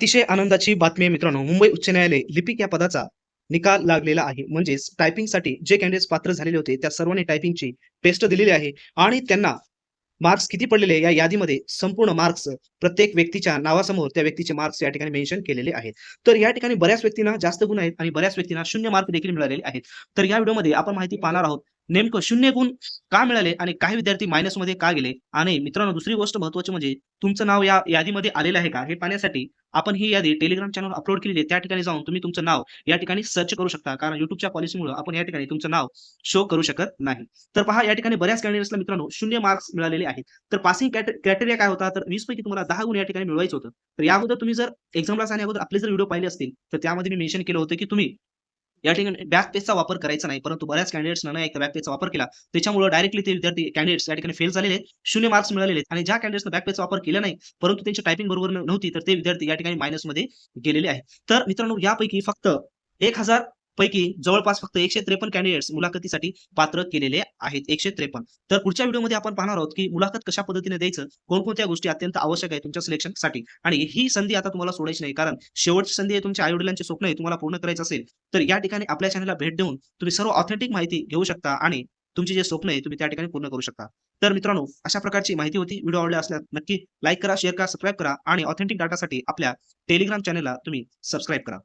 अतिशय आनंदाची बातमी आहे मित्रांनो. मुंबई उच्च न्यायालय लिपिक या पदाचा निकाल लागलेला आहे. म्हणजेच टायपिंगसाठी जे कॅन्डिडेट्स पात्र झालेले होते त्या सर्वांनी टायपिंगची पेस्ट दिलेली आहे आणि त्यांना मार्क्स किती पडलेले या यादीमध्ये संपूर्ण मार्क्स प्रत्येक व्यक्तीच्या नावासमोर त्या व्यक्तीचे मार्क्स या ठिकाणी मेन्शन केलेले आहेत. तर या ठिकाणी बऱ्याच व्यक्तींना जास्त गुण आहेत आणि बऱ्याच व्यक्तींना शून्य मार्क देखील मिळालेले आहेत. तर या व्हिडिओमध्ये आपण माहिती पाहणार आहोत नेमकं शून्य गुण का मिळाले आणि काही विद्यार्थी मायनसमध्ये का गेले? आणि मित्रांनो दुसरी गोष्ट महत्वाची म्हणजे तुमचं नाव या यादीमध्ये आलेलं आहे का? हे पाहण्यासाठी आपण ही यादी टेलिग्राम चॅनल अपलोड केलेली आहे. त्या ठिकाणी जाऊन तुम्ही तुमचं नाव या ठिकाणी सर्च करू शकता. कारण युट्यूबच्या पॉलिसीमुळे आपण या ठिकाणी तुमचं नाव शो करू शकत नाही. तर पहा या ठिकाणी बऱ्याच कॅन्डिडेट्सला मित्रांनो शून्य मार्क्स मिळालेले आहेत. तर पासिंग क्रायटेरिया काय होता? तर वीस पैकी तुम्हाला दहा गुण या ठिकाणी मिळवायचं होतं. तर या अगोदर तुम्ही जर एक्झामला जाण्या अगोदर आपले जर व्हिडिओ पाहिले असतील तर त्यामध्ये मी मेन्शन केलं होतं की तुम्ही या ठिकाणी बॅक पेजचा वापर करायचा नाही परंतु बऱ्याच कॅन्डिडेट्सना नाही एकदा बॅक पेजचा वापर केला. त्याच्यामुळे डायरेक्टली ते विद्यार्थी कॅन्डिडेट्स या ठिकाणी फेल झालेले शून्य मार्क्स मिळालेले आणि ज्या कॅन्डिडेट्सने बॅक पेजचा वापर केला नाही परंतु त्यांची टायपिंग बरोबर नव्हती तर ते विद्यार्थी या ठिकाणी मायनसमध्ये गेलेले आहेत. तर मित्रांनो यापैकी फक्त एक हजार पैकी जवळपास फक्त एकशे त्रेपन्न कॅन्डिडेट्स मुलाखतीसाठी पात्र केलेले आहेत. एकशे त्रेपन्न. तर पुढच्या व्हिडिओमध्ये आपण पाहणार आहोत की मुलाखत कशा पद्धतीने द्यायचं? कोणकोणत्या गोष्टी अत्यंत आवश्यक आहे तुमच्या सिलेक्शनसाठी आणि ही संधी आता तुम्हाला सोडायची नाही. कारण शेवटची संधी आहे तुमच्या आई वडिलांचे स्वप्न आहे तुम्हाला पूर्ण करायचं असेल तर या ठिकाणी आपल्या चॅनलला भेट देऊन तुम्ही सर्व ऑथेंटिक माहिती घेऊ शकता आणि तुमचे जे स्वप्न आहे तुम्ही त्या ठिकाणी पूर्ण करू शकता. तर मित्रांनो अशा प्रकारची माहिती होती. व्हिडिओ आवडला असल्यास नक्की लाईक करा शेअर करा सबस्क्राईब करा आणि ऑथेंटिक डाटासाठी आपल्या टेलिग्राम चॅनलला तुम्ही सबस्क्राईब करा.